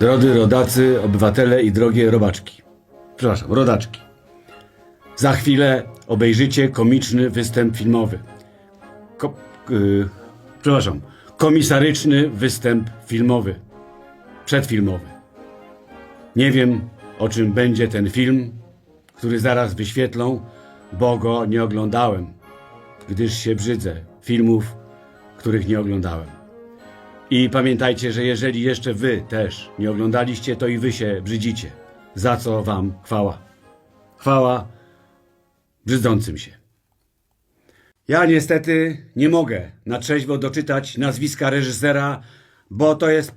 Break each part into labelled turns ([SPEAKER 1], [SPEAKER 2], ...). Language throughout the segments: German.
[SPEAKER 1] Drodzy rodacy, obywatele i drogie robaczki. Przepraszam, rodaczki. Za chwilę obejrzycie komiczny występ filmowy. Ko- y, przepraszam, komisaryczny występ filmowy. Przedfilmowy. Nie wiem, o czym będzie ten film, który zaraz wyświetlą, bo go nie oglądałem, gdyż się brzydzę filmów, których nie oglądałem. I pamiętajcie, że jeżeli jeszcze wy też nie oglądaliście, to i wy się brzydzicie. Za co wam chwała. Chwała brzydzącym się. Ja niestety nie mogę na trzeźwo doczytać nazwiska reżysera, bo to jest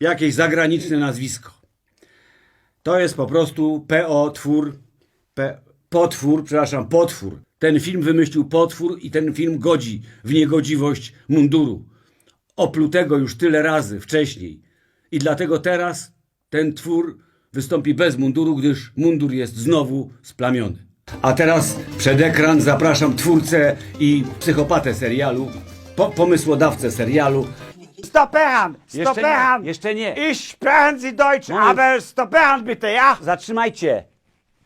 [SPEAKER 1] jakieś zagraniczne nazwisko. To jest po prostu PO twór, P, potwór, przepraszam, potwór. Ten film wymyślił potwór i ten film godzi w niegodziwość munduru. Oplutego już tyle razy wcześniej. I dlatego teraz ten twór wystąpi bez munduru, gdyż mundur jest znowu splamiony. A teraz przed ekran zapraszam twórcę i psychopatę serialu, po, pomysłodawcę serialu,
[SPEAKER 2] Stoppern!
[SPEAKER 3] Jeszcze nie, jeszcze nie.
[SPEAKER 2] Ich sprechen Sie Deutsch,
[SPEAKER 3] Moment.
[SPEAKER 2] aber stoppern bitte, ja?
[SPEAKER 3] Zatrzymajcie.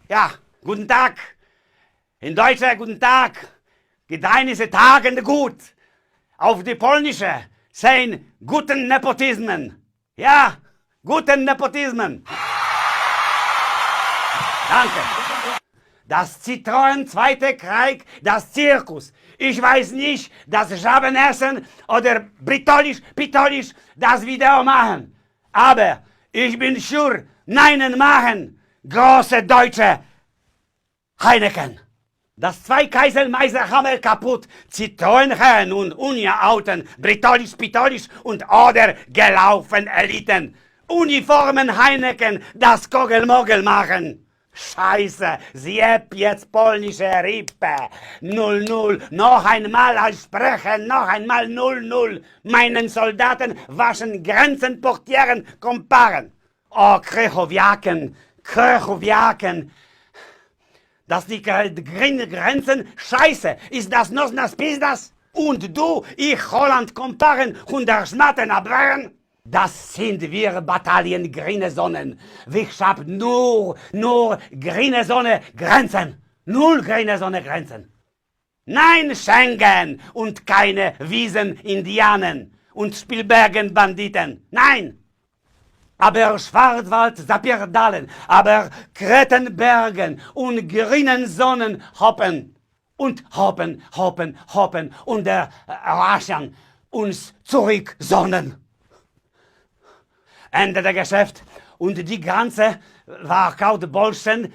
[SPEAKER 2] Ja, guten Tag. In Deutscher guten Tag. Gedeihliche Tagende gut. Auf die polnische sein guten Nepotismen. Ja, guten Nepotismen. Danke. Das Zitronen Zweite Krieg, das Zirkus. Ich weiß nicht, das Schabenessen oder Britolisch, Pitolisch das Video machen. Aber ich bin sure, neinen machen. Große Deutsche Heineken. Das Zweikaiselmeiser Hammer kaputt, Zitronenherren und Unia-Auten, Britolisch, Pitolisch und oder gelaufen Eliten. Uniformen Heineken, das Kogelmogel machen. Scheiße, Sieb jetzt polnische Rippe. Null, null, noch einmal als sprechen, noch einmal null, null. Meinen Soldaten waschen Grenzen, Portieren, Komparen. Oh, Krechowiaken, Krechowiaken. Dass die Grenzen scheiße, ist das noch das? Und du, ich Holland komparen und Schmatten abwehren? Das sind wir Bataillon grüne Sonnen. Wir hab nur, nur grüne Sonne Grenzen. Null grüne Sonne Grenzen. Nein, Schengen und keine Wiesen Indianen und Spielbergen Banditen. Nein! Aber Schwarzwald Sapierdalen, aber Kretenbergen und grünen Sonnen hoppen und hoppen, hoppen, hoppen und der Raschen uns zurück sonnen. Ende der Geschäft und die ganze war kaut Bolschen,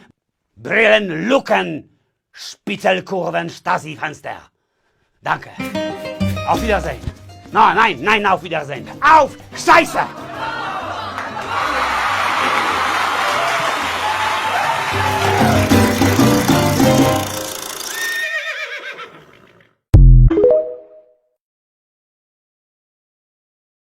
[SPEAKER 2] Brillen, Luken, Spitzelkurven, Stasi-Fenster. Danke. Auf Wiedersehen. Nein, nein, nein, auf Wiedersehen. Auf! Scheiße!